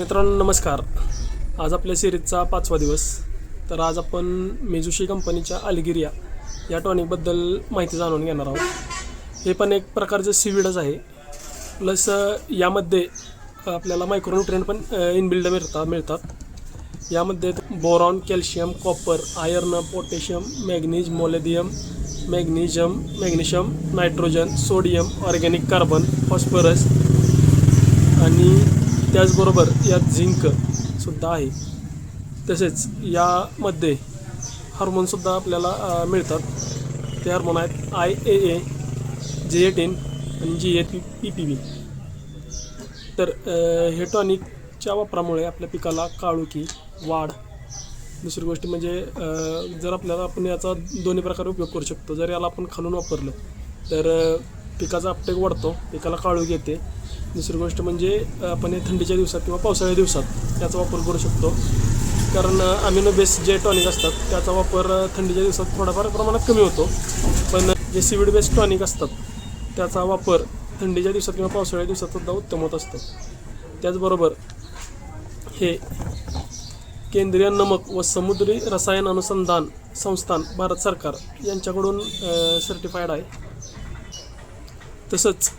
मित्रांनो नमस्कार. आज आपल्या सिरीजचा पाचवा दिवस. तर आज आपण मेजुशी कंपनीच्या अलगिरिया या टॉनिकबद्दल माहिती जाणून घेणार आहोत. हे पण एक प्रकारचं सिविडच आहे. प्लस यामध्ये आपल्याला मायक्रोन्युट्रियन पण इनबिल्ड मिळतात मिळतात. यामध्ये boron calcium copper iron potassium manganese molybdenum magnesium magnesium nitrogen sodium organic carbon phosphorus आणि त्याचबरोबर यात झिंक सुद्धा आहे. तसेच यामध्ये हार्मोनसुद्धा आपल्याला मिळतात. ते हार्मोन आहेत I A A J eighteen आणि G A P P P B तर हे टॉनिकच्या वापरामुळे आपल्या पिकाला काळुकी वाढ दुसरी गोष्ट म्हणजे जर आपल्याला आपण याचा दोन्ही प्रकारे उपयोग करू शकतो. जर याला आपण खालून वापरलं तर पिकाचा आपटेक वाढतो पिकाला काळूक येते. दुसरी गोष्ट म्हणजे आपण हे थंडीच्या दिवसात किंवा पावसाळ्या दिवसात याचा वापर करू शकतो. कारण अमिनो बेस जे टॉनिक असतात त्याचा वापर थंडीच्या दिवसात थोडाफार प्रमाणात कमी होतो. पण जे सीविड बेस्ड टॉनिक असतात त्याचा वापर थंडीच्या दिवसात किंवा पावसाळ्या दिवसात सुद्धा उत्तम होत असतो. त्याचबरोबर हे केंद्रीय नमक व समुद्री रसायन अनुसंधान संस्थान भारत सरकार यांच्याकडून सर्टिफाईड आहे. तसंच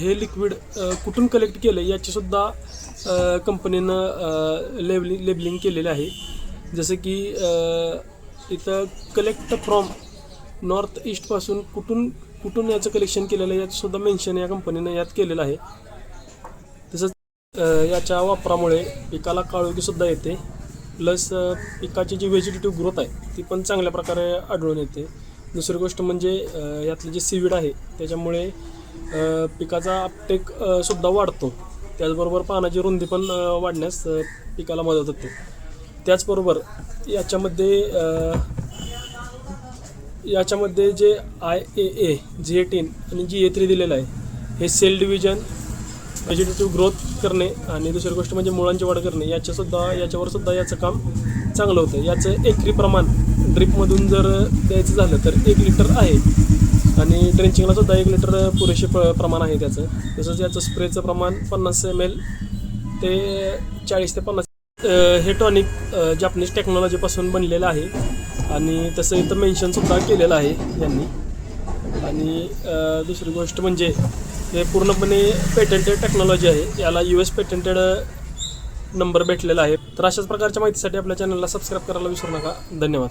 हे लिक्विड कुठून कलेक्ट केलं याचीसुद्धा कंपनीनं लेबलिंग लेबलिंग केलेलं आहे. जसं की इथं कलेक्ट फ्रॉम नॉर्थ ईस्टपासून कुठून कुठून याचं कलेक्शन केलेलं आहे याचंसुद्धा मेन्शन या कंपनीनं यात केलेलं आहे. तसंच याच्या वापरामुळे पिकाला काळोखीसुद्धा येते. प्लस पिकाची जी व्हेजिटेटिव्ह ग्रोथ आहे ती पण चांगल्या प्रकारे आढळून येते. दुसरी गोष्ट म्हणजे यातलं जे सीविड आहे त्याच्यामुळे पिकाचा अपटेक सुद्धा वाढतो. त्याचबरोबर पानाची रुंदी पण वाढण्यास पिकाला मदत होते. त्याचबरोबर याच्यामध्ये याच्यामध्ये जे I A A G eighteen आणि जी ए थ्री दिलेलं आहे हे सेल डिव्हिजन व्हेजिटेटिव्ह ग्रोथ करणे आणि दुसरी गोष्ट म्हणजे मुळांची वाढ करणे याच्यासुद्धा याच्यावर सुद्धा याचं काम चांगलं होतं. याचं एकरी प्रमाण ड्रिपमधून जर द्यायचं झालं तर एक लिटर आहे. आणि ड्रेंचिंगला सुद्धा एक लिटर पुरेसे प प्रमाण आहे त्याचं. तसंच याचं स्प्रेचं प्रमाण पन्नास एम एल ते चाळीस ते पन्नास हे टॉनिक जापनीज टेक्नॉलॉजीपासून बनलेलं आहे. आणि तसं इथं मेन्शनसुद्धा केलेलं आहे यांनी. आणि दुसरी गोष्ट म्हणजे हे पूर्णपणे पेटंटेड टेक्नॉलॉजी आहे. याला यू एस पेटंटेड नंबर भेटलेला आहे. तर अशाच प्रकारच्या माहितीसाठी आपल्या चॅनलला सबस्क्राईब करायला विसरू नका. धन्यवाद.